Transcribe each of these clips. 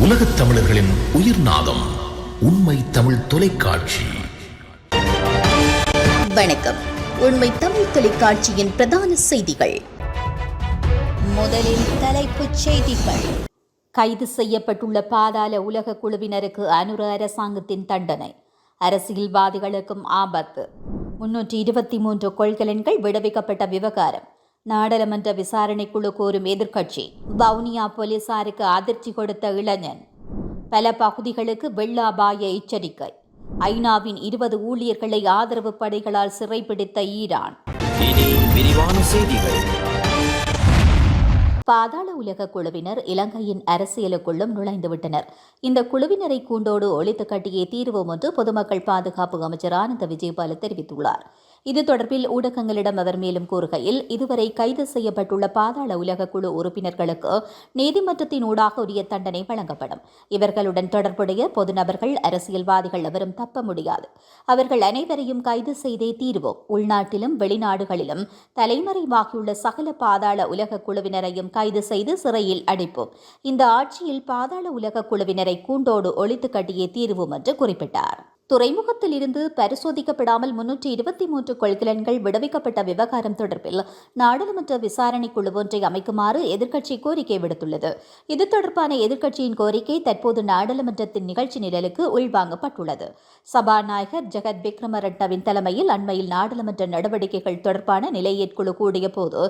உலகத் தமிழர்களின் உயிர் நாதம் உண்மை தமிழ் தொலைக்காட்சி. வணக்கம். உண்மை தமிழ் தொலைக்காட்சியின் பிரதான செய்திகள். முதலில் தலைப்புச் செய்திகள். கைது செய்யப்பட்டுள்ள பாதாள உலக குழுவினருக்கு அனுர அரசாங்கத்தின் தண்டனை. அரசியல்வாதிகளுக்கும் ஆபத்து. முன்னூற்றி இருபத்தி மூன்று கொள்கலன்கள் விடுவிக்கப்பட்ட விவகாரம். நாடாளுமன்ற விசாரணைக்குழு கோரும் எதிர்க்கட்சி வவுனியா போலீசாருக்கு அதிர்ச்சி கொடுத்த இளைஞன். பல பகுதிகளுக்கு வெள்ள அபாய எச்சரிக்கை. ஐநாவின் இருபது ஊழியர்களை ஆதரவு படைகளால் சிறைப்பிடித்த ஈரான். பாதாள உலக குழுவினர் இலங்கையின் அரசியலுக்குள்ளும் நுழைந்துவிட்டனர். இந்த குழுவினரை கூண்டோடு ஒழித்து கட்டியே தீர்வோம் என்று பொதுமக்கள் பாதுகாப்பு அமைச்சர் ஆனந்த விஜயபால தெரிவித்துள்ளார். இது தொடர்பில் ஊடகங்களிடம் அவர் மேலும் கூறுகையில் இதுவரை கைது செய்யப்பட்டுள்ள பாதாள உலக குழு உறுப்பினர்களுக்கு நீதிமன்றத்தின் ஊடாக உரிய தண்டனை வழங்கப்படும். இவர்களுடன் தொடர்புடைய பொதுநபர்கள் அரசியல்வாதிகள் எவரும் தப்ப முடியாது. அவர்கள் அனைவரையும் கைது செய்தே தீர்வோம். உள்நாட்டிலும் வெளிநாடுகளிலும் தலைமறைவாகியுள்ள சகல பாதாள உலக குழுவினரையும் கைது செய்து சிறையில் அடைப்போம். இந்த ஆட்சியில் பாதாள உலக குழுவினரை கூண்டோடு ஒழித்து கட்டியே தீர்வோம் என்று குறிப்பிட்டார். துறைமுகத்தில் இருந்து பரிசோதிக்கப்படாமல் முன்னூற்றி இருபத்தி மூன்று கொள்கலன்கள் விடுவிக்கப்பட்ட விவகாரம் தொடர்பில் நாடாளுமன்ற விசாரணை குழு ஒன்றை அமைக்குமாறு எதிர்க்கட்சி கோரிக்கை விடுத்துள்ளது. இது தொடர்பான எதிர்க்கட்சியின் கோரிக்கை தற்போது நாடாளுமன்றத்தின் நிகழ்ச்சி நிரலுக்கு உள்வாங்கப்பட்டுள்ளது. சபாநாயகர் ஜெகத் விக்ரமரட்னவின் தலைமையில் அண்மையில் நாடாளுமன்ற நடவடிக்கைகள் தொடர்பான நிலையேற்குழு கூடிய போது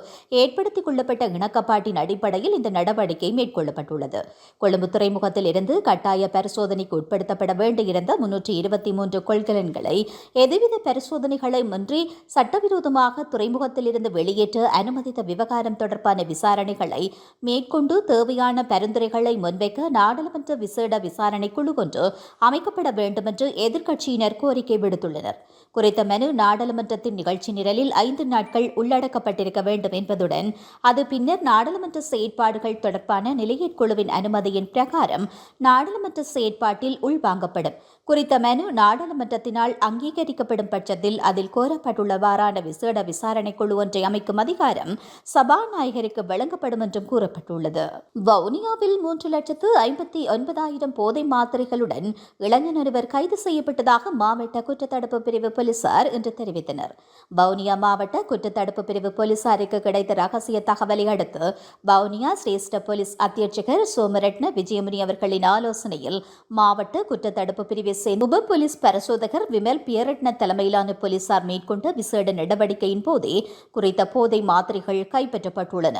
ஏற்படுத்திக் கொள்ளப்பட்ட இணக்கப்பாட்டின் அடிப்படையில் இந்த நடவடிக்கை மேற்கொள்ளப்பட்டுள்ளது. கொழும்பு துறைமுகத்தில் இருந்து கட்டாய பரிசோதனைக்கு உட்படுத்தப்பட வேண்டியிருந்த முன்னூற்றி இருபத்தி மூன்று கொள்கலன்களை எதுவித பரிசோதனைகளுமின்றி சட்டவிரோதமாக துறைமுகத்திலிருந்து வெளியேற்ற அனுமதித்த விவகாரம் தொடர்பான விசாரணைகளை மேற்கொண்டு தேவையான பரிந்துரைகளை முன்வைக்க நாடாளுமன்ற விசேட விசாரணை குழு ஒன்று அமைக்கப்பட வேண்டும் என்று எதிர்க்கட்சியினர் கோரிக்கை விடுத்துள்ளனர். குறித்த மனு நாடாளுமன்றத்தின் நிகழ்ச்சி நிரலில் ஐந்து நாட்கள் உள்ளடக்கப்பட்டிருக்க வேண்டும் என்பதுடன் அது பின்னர் நாடாளுமன்ற செயற்பாடுகள் தொடர்பான நிலையற்குழுவின் அனுமதியின் பிரகாரம் நாடாளுமன்ற செயற்பாட்டில் உள்வாங்கப்படும். குறித்த மனு நாடாளுமன்றத்தினால் அங்கீகரிக்கப்படும் பட்சத்தில் அதில் கோரப்பட்டுள்ளவாறான விசேட விசாரணை குழு ஒன்றை அமைக்கும் அதிகாரம் சபாநாயகருக்கு வழங்கப்படும் என்றும் கூறப்பட்டுள்ளது. வவுனியாவில் மூன்று லட்சத்து ஐம்பத்தி ஒன்பதாயிரம் போதை மாத்திரைகளுடன் இளைஞன் ஒருவர் கைது செய்யப்பட்டதாக மாவட்ட குற்றத்தடுப்பு பிரிவு போலீசார் இன்று தெரிவித்தனர். வவுனியா மாவட்ட குற்றத்தடுப்பு பிரிவு போலீசாருக்கு கிடைத்த ரகசிய தகவலை அடுத்து வவுனியா சிரேஷ்ட போலீஸ் அத்தியட்சகர் சோமரட்ன விஜயமுனி அவர்களின் ஆலோசனையில் மாவட்ட குற்றத்தடுப்பு பிரிவை சேர்ந்த உப போலீஸ் பரிசோதகர் விமல் பியரட்ன தலைமையிலான போலீசார் மேற்கொண்ட விசேட நடவடிக்கையின் போதே குறித்த போதை மாத்திரைகள் கைப்பற்றப்பட்டுள்ளன.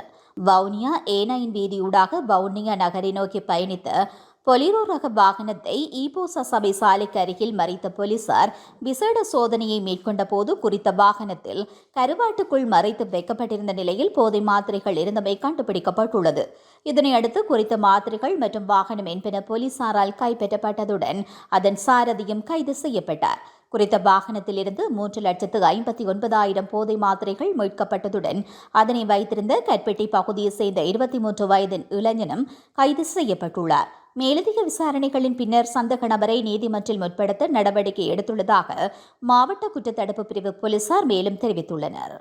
வவுனியா ஏனையின் வீதியூடாக வவுனியா நகரை நோக்கி பயணித்த பொலிரோ ரக வாகனத்தை ஈபோசா சபை சாலைக்கு அருகில் மறைத்த போலீசார் விசேட சோதனையை மேற்கொண்ட போது குறித்த வாகனத்தில் கருவாட்டுக்குள் மறைத்து வைக்கப்பட்டிருந்த நிலையில் போதை மாத்திரைகள் இருந்தமை கண்டுபிடிக்கப்பட்டுள்ளது. இதனையடுத்து குறித்த மாத்திரைகள் மற்றும் வாகனம் என்பன போலீசாரால் கைப்பற்றப்பட்டதுடன் அதன் சாரதியும் கைது செய்யப்பட்டார். குறித்த வாகனத்திலிருந்து மூன்று லட்சத்து ஐம்பத்தி ஒன்பதாயிரம் போதை மாத்திரைகள் மீட்கப்பட்டதுடன் அதனை வைத்திருந்த கற்பெட்டி பகுதியை சேர்ந்த இருபத்தி மூன்று வயதின் இளைஞனும் கைது செய்யப்பட்டுள்ளார். மேலதிக விசாரணைகளின் பின்னர் சந்தக நபரை நீதிமன்றில் முற்படுத்த நடவடிக்கை எடுத்துள்ளதாக மாவட்ட குற்றத்தடுப்பு பிரிவு போலீசார் மேலும் தெரிவித்துள்ளனர்.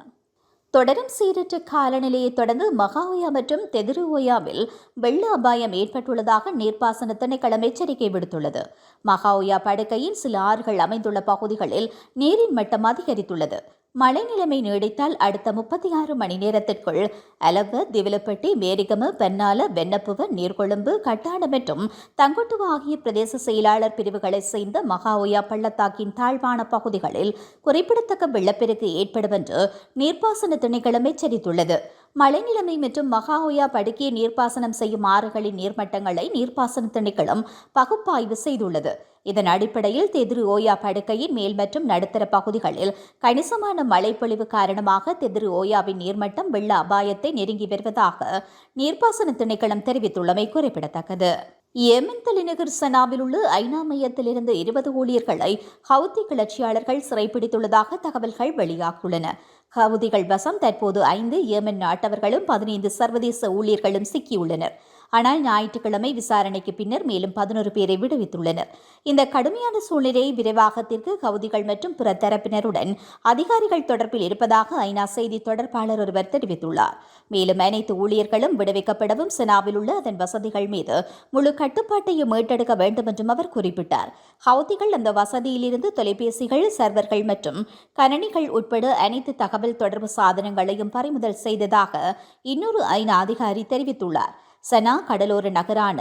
தொடரும் சீரற்ற காலநிலையை தொடர்ந்து மகாஓயா மற்றும் தெதிரு ஓயாவில் வெள்ள அபாயம் ஏற்பட்டுள்ளதாக நீர்ப்பாசன திணைக்களம் எச்சரிக்கை விடுத்துள்ளது. மகாஓயா படுக்கையில் சில ஆறுகள் அமைந்துள்ள பகுதிகளில் நீரின் மட்டம் அதிகரித்துள்ளது. மழை நிலைமை நீடித்தால் அடுத்த முப்பத்தி ஆறு மணி நேரத்திற்குள் அலவ திவிலப்பட்டி மேரிகம பென்னால வெண்ணப்புவ நீர்கொழும்பு கட்டாணம் மற்றும் தங்கொட்டுவ ஆகிய பிரதேச செயலாளர் பிரிவுகளைச் சேர்ந்த மகா ஒயா பள்ளத்தாக்கின் தாழ்வான பகுதிகளில் குறிப்பிடத்தக்க வெள்ளப்பெருக்கு ஏற்படும் என்று நீர்ப்பாசன திணைக்களம் எச்சரித்துள்ளது. மழை நிலைமை மற்றும் மகாஓயா படுக்கையை நீர்ப்பாசனம் செய்யும் ஆறுகளின் நீர்மட்டங்களை நீர்ப்பாசன திணைக்களம் பகுப்பாய்வு செய்துள்ளது. இதன் அடிப்படையில் தெதிரு ஓயா படுக்கையின் மேல் மற்றும் நடுத்தர பகுதிகளில் கணிசமான மழைப்பொழிவு காரணமாக தெதிரு ஓயாவின் நீர்மட்டம் வெள்ள அபாயத்தை நெருங்கி வருவதாக நீர்ப்பாசன திணைக்களம் தெரிவித்துள்ளமை குறிப்பிடத்தக்கது. ஏமன் தலைநகர் சனாவில் உள்ள ஐநா மையத்திலிருந்து இருபது ஊழியர்களை ஹவுதி கிளர்ச்சியாளர்கள் சிறைப்பிடித்துள்ளதாக தகவல்கள் வெளியாகியுள்ளன. ஹவுதிகள் வசம் தற்போது ஐந்து ஏமன் நாட்டவர்களும் பதினைந்து சர்வதேச ஊழியர்களும் சிக்கியுள்ளனர். ஆனால் ஞாயிற்றுக்கிழமை விசாரணைக்கு பின்னர் மேலும் பதினொரு பேரை விடுவித்துள்ளனர். இந்த கடுமையான சூழ்நிலையை விரைவாகத்திற்கு கவுதிகள் மற்றும் பிற தரப்பினருடன் அதிகாரிகள் தொடர்பில் இருப்பதாக ஐநா செய்தி தொடர்பாளர் ஒருவர் தெரிவித்துள்ளார். மேலும் அனைத்து ஊழியர்களும் விடுவிக்கப்படவும் செனாவில் உள்ள அதன் வசதிகள் மீது முழு கட்டுப்பாட்டையும் மீட்டெடுக்க வேண்டும் என்றும் அவர் குறிப்பிட்டார். ஹவுதிகள் அந்த வசதியிலிருந்து தொலைபேசிகள் சர்வர்கள் மற்றும் கணனிகள் உட்பட அனைத்து தகவல் தொடர்பு சாதனங்களையும் பறிமுதல் செய்ததாக இன்னொரு ஐநா அதிகாரி தெரிவித்துள்ளார். சனா கடலோர நகரான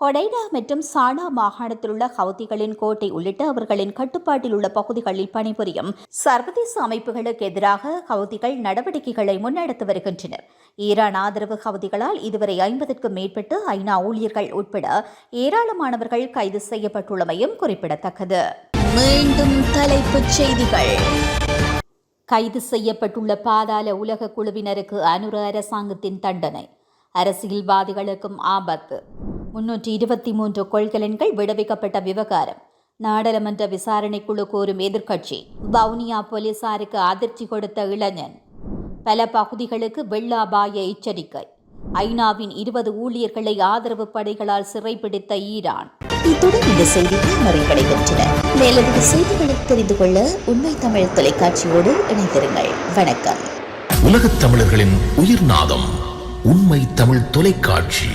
ஹொடைடா மற்றும் சானா மாகாணத்தில் உள்ள ஹவுதிகளின் கோட்டை உள்ளிட்ட அவர்களின் கட்டுப்பாட்டில் உள்ள பகுதிகளில் பணிபுரியும் சர்வதேச அமைப்புகளுக்கு எதிராக ஹவுதிகள் நடவடிக்கைகளை முன்னெடுத்து வருகின்றனர். ஈரான் ஆதரவு ஹவுதிகளால் இதுவரை ஐம்பதுக்கும் மேற்பட்டு ஐநா ஊழியர்கள் உட்பட ஏராளமானவர்கள் கைது செய்யப்பட்டுள்ளமையும் குறிப்பிடத்தக்கது. மீண்டும் தலைப்புச் செய்திகள். கைது செய்யப்பட்டுள்ள பாதாள உலக குழுவினருக்கு அனுர அரசாங்கத்தின் தண்டனை. அரசியல்வாதிகளுக்கும் ஆபத்து. முன்னூற்றி இருபத்தி மூன்று கொள்கலன்கள் விடுவிக்கப்பட்ட விவகாரம். நாடாளுமன்ற விசாரணைக்குழு கோரும் எதிர்க்கட்சி வவுனியா போலீசாருக்கு அதிர்ச்சி கொடுத்த இளைஞன். பல பகுதிகளுக்கு வெள்ள அபாய எச்சரிக்கை. ஐநாவின் இருபது ஊழியர்களை ஆதரவு படைகளால் சிறைப்பிடித்த ஈரான். இத்துடன் இந்த செய்திகள் நிறைவடைகின்றன. மேலதிக செய்திகளை தெரிந்து கொள்ள உண்மை தமிழ் தொலைக்காட்சியோடு இணைந்திருங்கள். வணக்கம். உலகத் தமிழர்களின் உயிர்நாதம். உண்மை தமிழ் தொலைக்காட்சி.